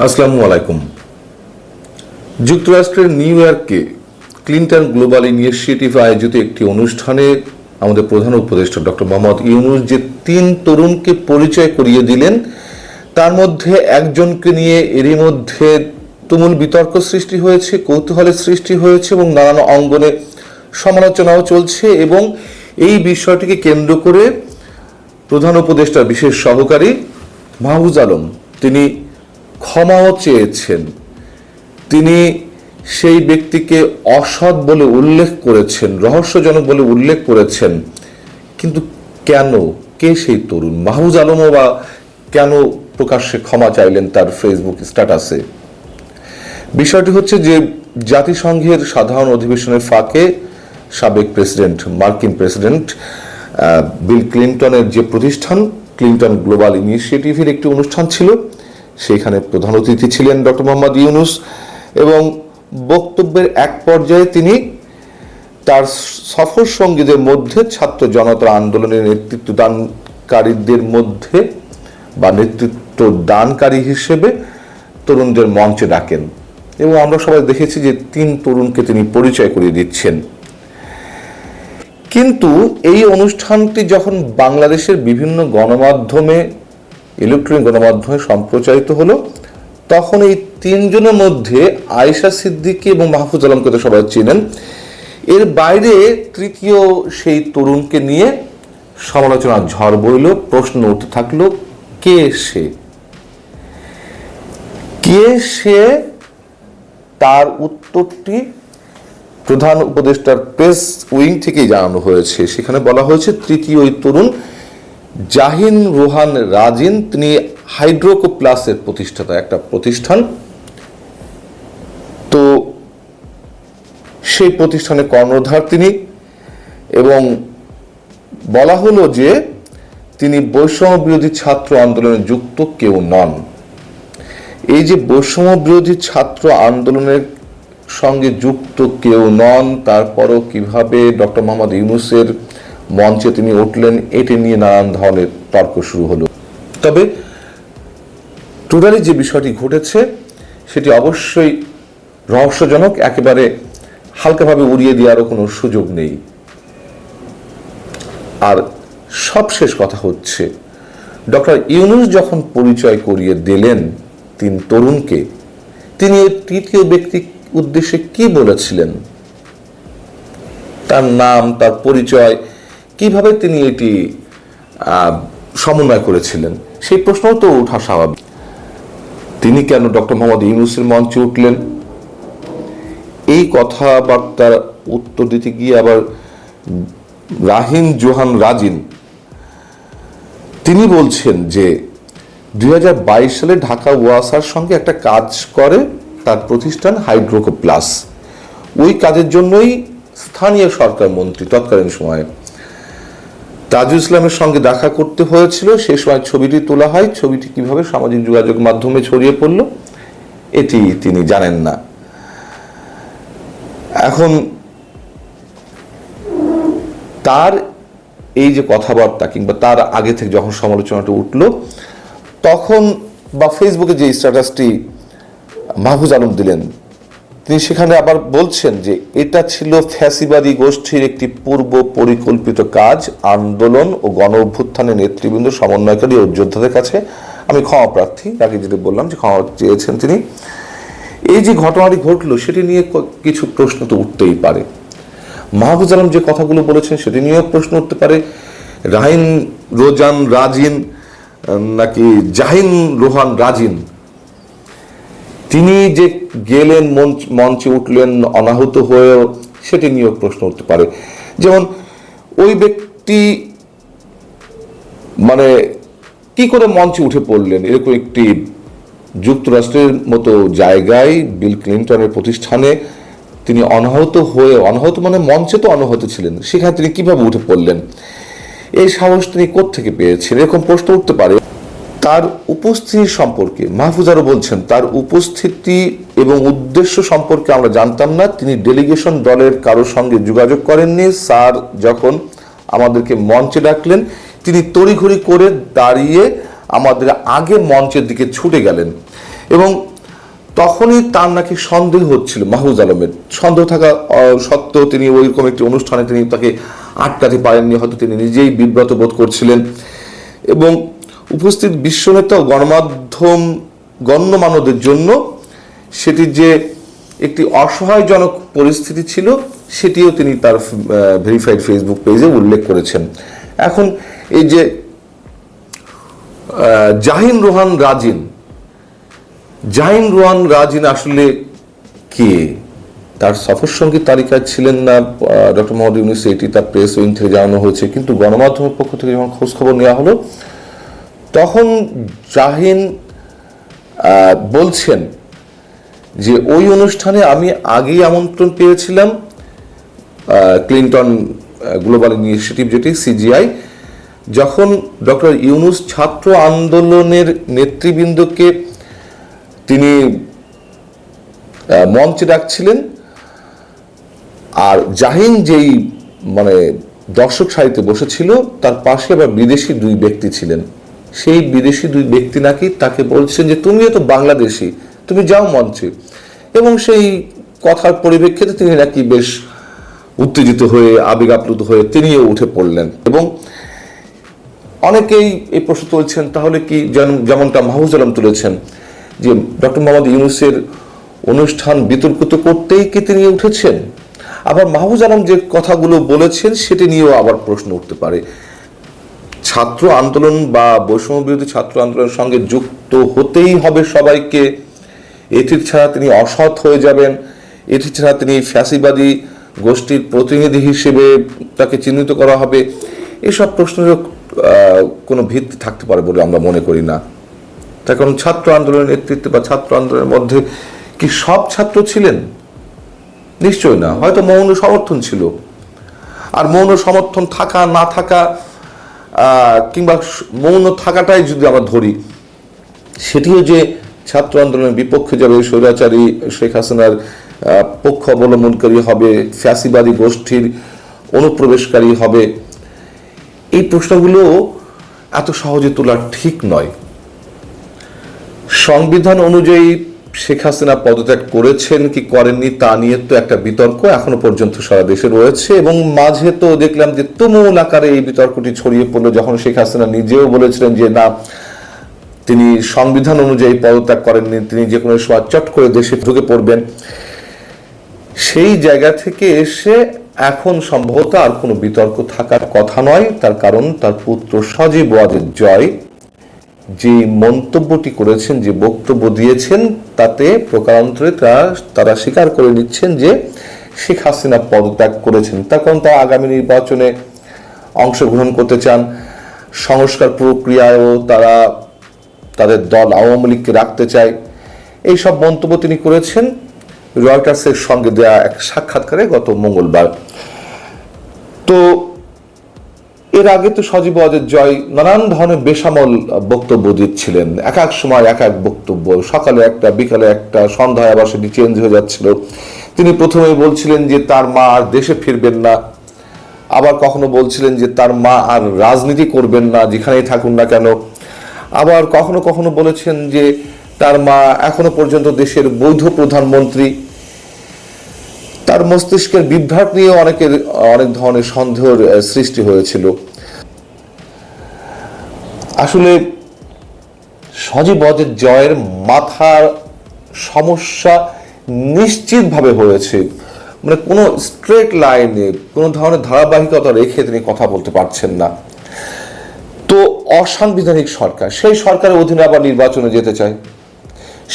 আসসালামু আলাইকুম। যুক্তরাষ্ট্রের নিউ ইয়র্কে ক্লিন্টন গ্লোবাল ইনিশিয়েটিভ আয়োজিত একটি অনুষ্ঠানে আমাদের প্রধান উপদেষ্টা ডক্টর মোহাম্মদ ইউনুস যে তিন তরুণকে পরিচয় করিয়ে দিলেন, তার মধ্যে একজনকে নিয়ে এরই মধ্যে তুমুল বিতর্ক সৃষ্টি হয়েছে, কৌতূহলের সৃষ্টি হয়েছে এবং নানান অঙ্গনে সমালোচনাও চলছে এবং এই বিষয়টিকে কেন্দ্র করে প্রধান উপদেষ্টার বিশেষ সহকারী মাহবুজ আলম, তিনি ক্ষমাও চেয়েছেন। তিনি সেই ব্যক্তিকে অসৎ বলে উল্লেখ করেছেন, রহস্যজনক বলে উল্লেখ করেছেন। কিন্তু কেন? কে সেই তরুণ? মাহবুজ আলমও বা কেন প্রকাশ্যে ক্ষমা চাইলেন তার ফেসবুক স্ট্যাটাসে? বিষয়টি হচ্ছে যে জাতিসংঘের সাধারণ অধিবেশনের ফাঁকে সাবেক প্রেসিডেন্ট, মার্কিন প্রেসিডেন্ট বিল ক্লিন্টনের যে প্রতিষ্ঠান, ক্লিন্টন গ্লোবাল ইনিশিয়েটিভের একটি অনুষ্ঠান ছিল। সেখানে প্রধান অতিথি ছিলেন ডক্টর মোহাম্মদ ইউনুস এবং বক্তব্যের এক পর্যায়ে তিনি তার সফর সঙ্গীদের মধ্যে ছাত্র জনতা আন্দোলনের নেতৃত্ব দানকারীদের মধ্যে বা নেতৃত্ব দানকারী হিসেবে তরুণদের মঞ্চে ডাকেন। এবং আমরা সবাই দেখেছি যে তিন তরুণকে তিনি পরিচয় করিয়ে দিচ্ছেন। কিন্তু এই অনুষ্ঠানটি যখন বাংলাদেশের বিভিন্ন গণমাধ্যমে ইলেকট্রনিক গণমাধ্যমে সম্প্রচারিত হলো, তখন এই তিনজনের মধ্যে আয়েশা সিদ্দিকী এবং মাহফুজ আলমকে তো সবাই চেনেন। এর বাইরে তৃতীয় সেই তরুণকে নিয়ে সমালোচনার ঝড় বইল, প্রশ্ন উঠতে থাকল, কে সে? কে সে? তার উত্তরটি প্রধান উপদেষ্টার প্রেস উইং থেকেই জানানো হয়েছে। সেখানে বলা হয়েছে, তৃতীয় ওই তরুণ জাহিন রোহান রাজিন, তিনি হাইড্রোকো প্লাসের প্রতিষ্ঠাতা, একটা প্রতিষ্ঠান। তো সেই প্রতিষ্ঠানে কর্ণধার তিনি এবং বলা হলো যে তিনি বৈষম্য বিরোধী ছাত্র আন্দোলনে যুক্ত, কেউ নন। এই যে বৈষম্য বিরোধী ছাত্র আন্দোলনের সঙ্গে যুক্ত, কেউ নন, তারপরও কীভাবে ডক্টর মোহাম্মদ ইউনুসের মঞ্চে তিনি উঠলেন, এটি নিয়ে নানান ধরনের তর্ক শুরু হলো। তবে টোটালি যে বিষয়টি ঘটেছে, সেটি অবশ্যই রহস্যজনক, একেবারে হালকাভাবে উড়িয়ে দেওয়ারও কোনো সুযোগ নেই। আর সবশেষ কথা হচ্ছে, ডক্টর ইউনুস যখন পরিচয় করিয়ে দিলেন তিন তরুণকে, তিনি এই তৃতীয় ব্যক্তি উদ্দেশ্যে কি বলেছিলেন? তার নাম, তার পরিচয় কীভাবে তিনি এটি সমন্বয় করেছিলেন? সেই প্রশ্নও তো ওঠা স্বাভাবিক। তিনি কেন ডক্টর মোহাম্মদ ইউনুসের মঞ্চে উঠলেন? এই কথাবার্তার উত্তর দিতে গিয়ে আবার রাহিন জোহান রাজিন, তিনি বলছেন যে, দুই হাজার বাইশ সালে ঢাকা ওয়াসার সঙ্গে একটা কাজ করে তার প্রতিষ্ঠান হাইড্রোকো প্লাস ওই কাজের জন্যই স্থানীয় সরকার মন্ত্রী তৎকালীন সময়ে তাজুল ইসলামের সঙ্গে দেখা করতে হয়েছিল। সেই সময় ছবিটি তোলা হয়। ছবিটি কীভাবে সামাজিক যোগাযোগ মাধ্যমে ছড়িয়ে পড়ল, এটি তিনি জানেন না। এখন তার এই যে কথাবার্তা কিংবা তার আগে থেকে যখন সমালোচনাটা উঠল, তখন বা ফেসবুকে যে স্ট্যাটাসটি মাহফুজ আলম দিলেন তিনি সেখানে আবার বলছেন যে এটা ছিল ফ্যাসিবাদী গোষ্ঠীর একটি পূর্ব পরিকল্পিত কাজ, আন্দোলন ও গণ অভ্যুত্থানের নেতৃবৃন্দ, সমন্বয়কারী ও যোদ্ধাদের কাছে। আমি ক্ষমা প্রার্থী আগে যেটা বললাম যে ক্ষমা চেয়েছেন তিনি। এই যে ঘটনাটি ঘটলো, সেটি নিয়ে কিছু প্রশ্ন তো উঠতেই পারে। মাহবুজ আলম যে কথাগুলো বলেছেন, সেটি নিয়েও প্রশ্ন উঠতে পারে। রাহিন রোজান রাজিন নাকি জাহিন রোহান রাজিন তিনি যে গেলেন মঞ্চ- মঞ্চে উঠলেন, অনাহত হয়েও সেটি নিয়েও প্রশ্ন উঠতে পারে। যেমন, ওই ব্যক্তি মানে কি করে মঞ্চে উঠে পড়লেন? এরকম একটি যুক্তরাষ্ট্রের মতো জায়গায় বিল ক্লিন্টনের প্রতিষ্ঠানে তিনি অনাহত হয়ে অনাহত মানে মঞ্চে তো অনাহত ছিলেন, সেখানে তিনি কীভাবে উঠে পড়লেন? এই সাহস তিনি কোত্থেকে পেয়েছেন? এরকম প্রশ্ন উঠতে পারে। তার উপস্থিতি সম্পর্কে, মাহফুজ আরও বলছেন, তার উপস্থিতি এবং উদ্দেশ্য সম্পর্কে আমরা জানতাম না। তিনি ডেলিগেশন দলের কারোর সঙ্গে যোগাযোগ করেননি। স্যার যখন আমাদেরকে মঞ্চে ডাকলেন, তিনি তড়িঘড়ি করে দাঁড়িয়ে আমাদের আগে মঞ্চের দিকে ছুটে গেলেন এবং তখনই তার নাকি সন্দেহ হচ্ছিল মাহফুজ আলমের। সন্দেহ থাকা সত্ত্বেও তিনি ওইরকম একটি অনুষ্ঠানে তিনি তাকে আটকাতে পারেননি। হয়তো তিনি নিজেই বিব্রত বোধ করছিলেন এবং উপস্থিত বিশ্বনেতা ও গণমাধ্যম গণ্যমান্যদের জন্য সেটি যে একটি অসহায়জনক পরিস্থিতি ছিল, সেটিও তিনি তার ভেরিফাইড ফেসবুক পেজে উল্লেখ করেছেন। এখন এই যে জাহিন রোহান রাজিন, জাহিন রোহান রাজিন আসলে কে? তার সফর সঙ্গী তালিকায় ছিলেন না ডক্টর মোহাম্মদ ইউনুস, এটি তার প্রেস উইং থেকে জানানো হয়েছে, কিন্তু গণমাধ্যমের পক্ষ থেকে যখন খোঁজ খবর নেওয়া হলো তখন জাহিন বলছেন যে, ওই অনুষ্ঠানে আমি আগেই আমন্ত্রণ পেয়েছিলাম ক্লিন্টন গ্লোবাল ইনিশিয়েটিভ যেটি, সিজিআই। যখন ডক্টর ইউনুস ছাত্র আন্দোলনের নেতৃবৃন্দকে তিনি মঞ্চে ডাকছিলেন, আর জাহিন যেই মানে দর্শক সারিতে বসেছিল, তার পাশে আবার বিদেশি দুই ব্যক্তি ছিলেন। সেই বিদেশি দুই ব্যক্তি নাকি তাকে বলছেন যে, তুমিও তো বাংলাদেশি, তুমি যাও মঞ্চে। এবং সেই কথার পরিপ্রেক্ষিতে তিনি নাকি বেশ উত্তেজিত হয়ে আবেগ আপ্লুত হয়ে তিনিও উঠে পড়লেন। এবং অনেকেই এই প্রশ্ন তুলছেন, তাহলে কি যেমনটা মাহফুজ আলম তুলেছেন, যে ডক্টর মোহাম্মদ ইউনুসের অনুষ্ঠান বিতর্কিত করতেই কি তিনি উঠেছেন? আবার মাহফুজ আলম যে কথাগুলো বলেছেন, সেটি নিয়েও আবার প্রশ্ন উঠতে পারে। ছাত্র আন্দোলন বা বৈষম্য বিরোধী ছাত্র আন্দোলনের সঙ্গে যুক্ত হতেই হবে সবাইকে। এটি ছাড়া তিনি অসৎ হয়ে যাবেন। এটি ছাড়া তিনি ফ্যাসিবাদী গোষ্ঠীর প্রতিনিধি হিসেবে তাকে চিহ্নিত করা হবে। এসব প্রশ্নের কোনো ভিত্তি থাকতে পারে বলে আমরা মনে করি না। তার কারণ ছাত্র আন্দোলনের নেতৃত্বে বা ছাত্র আন্দোলনের মধ্যে কি সব ছাত্র ছিলেন? নিশ্চয় না। হয়তো মৌন সমর্থন ছিল। আর মৌন সমর্থন থাকা, না থাকা কিংবা মৌন থাকাটাই যদি আমরা ধরি, সেটিও যে ছাত্র আন্দোলনের বিপক্ষে যাবে স্বৈরাচারী শেখ হাসিনার পক্ষ অবলম্বনকারী হবে, ফ্যাসিবাদী গোষ্ঠীর অনুপ্রবেশকারী হবে, এই প্রশ্নগুলো এত সহজে তোলা ঠিক নয়। সংবিধান অনুযায়ী শেখ হাসিনা পদত্যাগ করেছেন, কি করেননি তা নিয়ে তো একটা বিতর্ক এখনও পর্যন্ত সারা দেশে রয়েছে এবং মাঝে তো দেখলাম যে তুমুল আকারে এই বিতর্কটি ছড়িয়ে পড়ল যখন শেখ হাসিনা নিজেও বলেছিলেন যে না, তিনি সংবিধান অনুযায়ী পদত্যাগ করেননি, তিনি যে কোনো সময় চট করে দেশে ঢুকে পড়বেন। সেই জায়গা থেকে এসে এখন সম্ভবত আর কোনো বিতর্ক থাকার কথা নয়, তার কারণ তার পুত্র সজীব ওয়াজেদ জয়। যে মন্তব্যটি করেছেন, যে বক্তব্য দিয়েছেন, তাতে প্রকারান্তরে তারা স্বীকার করে নিচ্ছেন যে শেখ হাসিনা পদত্যাগ করেছেন। তার কারণ তারা আগামী নির্বাচনে অংশগ্রহণ করতে চান। সংস্কার প্রক্রিয়ায়ও তারা তাদের দল আওয়ামী লীগকে রাখতে চায়। এই সব মন্তব্য তিনি করেছেন। রয়টার্সের সঙ্গে দেয়া এক সাক্ষাৎকারে গত মঙ্গলবার। তো এর আগে তো সজীব ওয়াজেদ জয় নানান ধরনের বেসামল বক্তব্য দিচ্ছিলেন। এক এক সময় এক এক বক্তব্য। সকালে একটা, বিকালে একটা, সন্ধ্যায় আবার সেটি চেঞ্জ হয়ে যাচ্ছিল। তিনি প্রথমে বলছিলেন যে, তার মা আর দেশে ফিরবেন না। আবার কখনো বলছিলেন যে, তার মা আর রাজনীতি করবেন না, যেখানেই থাকুন না কেন? আবার কখনো কখনো বলেছেন যে, তার মা এখনও পর্যন্ত দেশের বৈধ প্রধানমন্ত্রী। তার মস্তিষ্কের বিভ্রাট নিয়ে অনেকের, অনেক ধরনের সন্দেহের সৃষ্টি হয়েছিল। আসলে সজীব জয়ের মাথার সমস্যা নিশ্চিতভাবে হয়েছে। মানে কোনো স্ট্রেট লাইনে কোনো ধরনের ধারাবাহিকতা রেখে তিনি কথা বলতে পারছেন না। তো অসাংবিধানিক সরকার, সেই সরকারের অধীনে আবার নির্বাচনে যেতে চায়।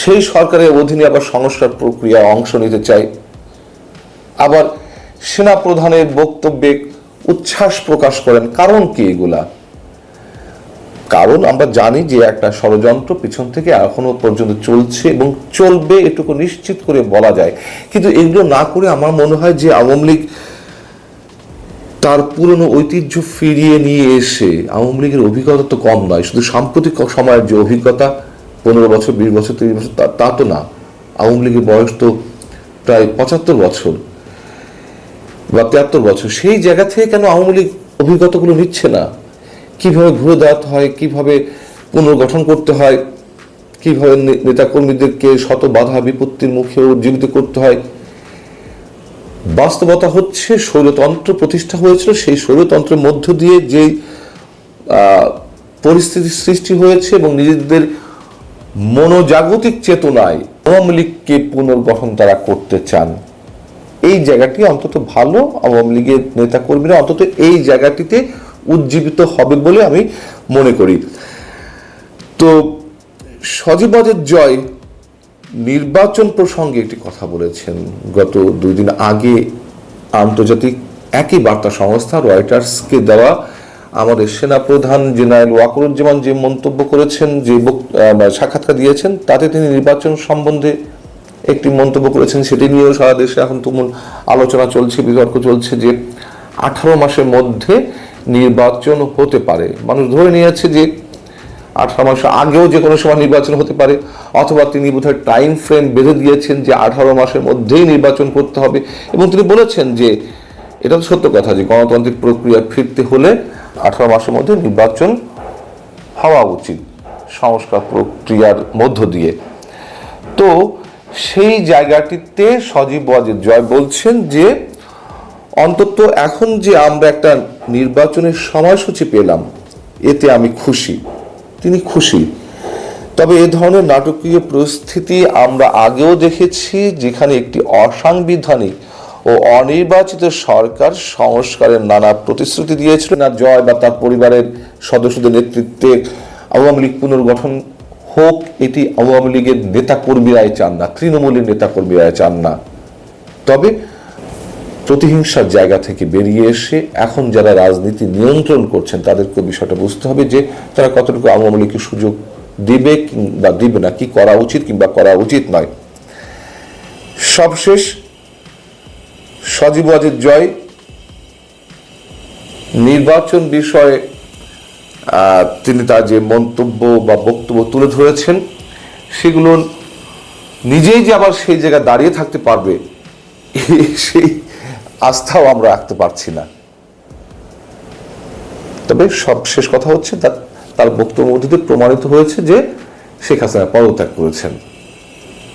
সেই সরকারের অধীনে আবার সংস্কার প্রক্রিয়া অংশ নিতে চায়। আবার সেনা প্রধানের বক্তব্যে উচ্ছ্বাস প্রকাশ করেন, কারণ কি এগুলা? কারণ আমরা জানি যে একটা ষড়যন্ত্র পিছন থেকে এখনও পর্যন্ত চলছে এবং চলবে এটুকু নিশ্চিত করে বলা যায়। কিন্তু এগুলো না করে আমার মনে হয় যে আওয়ামী লীগ তার পুরনো ঐতিহ্য ফিরিয়ে নিয়ে এসে, আওয়ামী লীগের অভিজ্ঞতা তো কম নয়, শুধু সাম্প্রতিক সময়ের যে অভিজ্ঞতা, পনেরো বছর, বিশ বছর, তিরিশ বছর তা- তা না। আওয়ামী লীগের বয়স তো প্রায় পঁচাত্তর বছর। বা তিয়াত্তর বছর সেই জায়গা থেকে কেন আওয়ামী লীগ অভিজ্ঞতাগুলো নিচ্ছে না? কীভাবে ঘুরে দাঁড়াতে হয়? কীভাবে পুনর্গঠন করতে হয়? কীভাবে নেতাকর্মীদেরকে শত বাধা বিপত্তির মুখে উজ্জীবিত করতে হয়? বাস্তবতা হচ্ছে স্বৈরতন্ত্র প্রতিষ্ঠা হয়েছিল সেই স্বৈরতন্ত্রের মধ্য দিয়ে যে আহ, পরিস্থিতির সৃষ্টি হয়েছে এবং নিজেদের মনোজাগতিক চেতনায় আওয়ামী লীগকে পুনর্গঠন তারা করতে চান। এই জায়গাটি অন্তত ভালো আওয়ামী লীগের নেতাকর্মীরা অন্তত এই জায়গাটিতে উজ্জীবিত হবে বলে আমি মনে করি। তো সজীবদের জয় নির্বাচন প্রসঙ্গে একটি কথা বলেছেন। গত দুই দিন আগে আন্তর্জাতিক একই বার্তা সংস্থা রয়টার্সকে দেওয়া আমাদের সেনাপ্রধান জেনারেল ওয়াকরুজ্জামান যে মন্তব্য করেছেন, যে সাক্ষাৎকার দিয়েছেন, তাতে তিনি নির্বাচন সম্বন্ধে একটি মন্তব্য করেছেন, সেটি নিয়েও সারা দেশে এখন তুমুল আলোচনা চলছে, বিতর্ক চলছে যে আঠারো মাসের মধ্যে নির্বাচন হতে পারে। মানুষ ধরে নিয়েছে যে আঠারো মাস আগেও যে কোনো সময় নির্বাচন হতে পারে, অথবা তিনি বোধহয় টাইম ফ্রেম বেঁধে দিয়েছেন যে আঠারো মাসের মধ্যেই নির্বাচন করতে হবে। এবং তিনি বলেছেন যে, এটা তো সত্য কথা যে গণতান্ত্রিক প্রক্রিয়া ফিরতে হলে আঠারো মাসের মধ্যে নির্বাচন হওয়া উচিত সংস্কার প্রক্রিয়ার মধ্য দিয়ে। তো সেই জায়গাটিতে সজীব ওয়াজেদ জয় বলছেন যে, অন্তত এখন যে আমরা একটা নির্বাচনের সময়সূচি পেলাম, এতে আমি খুশি। তিনি খুশি। তবে এ ধরনের নাটকীয় পরিস্থিতি আমরা আগেও দেখেছি, যেখানে একটি অসাংবিধানিক ও অনির্বাচিত সরকার সংস্কারের নানা প্রতিশ্রুতি দিয়েছিল। না জয় বা তার পরিবারের সদস্যদের নেতৃত্বে আওয়ামী লীগ পুনর্গঠন হোক, এটি আওয়ামী লীগের নেতাকর্মীরাই চান না, তৃণমূলের নেতাকর্মীরাই চান না। তবে প্রতিহিংসার জায়গা থেকে বেরিয়ে এসে এখন যারা রাজনীতি নিয়ন্ত্রণ করছেন তাদেরকে বিষয়টা বুঝতে হবে যে তারা কতটুকু আওয়ামী লীগকে সুযোগ দিবে কিংবা দিবে না, কি করা উচিত কিংবা করা উচিত নয়। সবশেষ, সজীব জয়, নির্বাচন বিষয়ে তিনি তার যে মন্তব্য বা বক্তব্য তুলে ধরেছেন, সেগুলো নিজেই যে আবার সেই জায়গায় দাঁড়িয়ে থাকতে পারবে, সেই আস্থাও আমরা রাখতে পারছি না। তবে সব শেষ কথা হচ্ছে তার তার বক্তব্য মধ্যে প্রমাণিত হয়েছে যে শেখ হাসিনা পদত্যাগ করেছেন।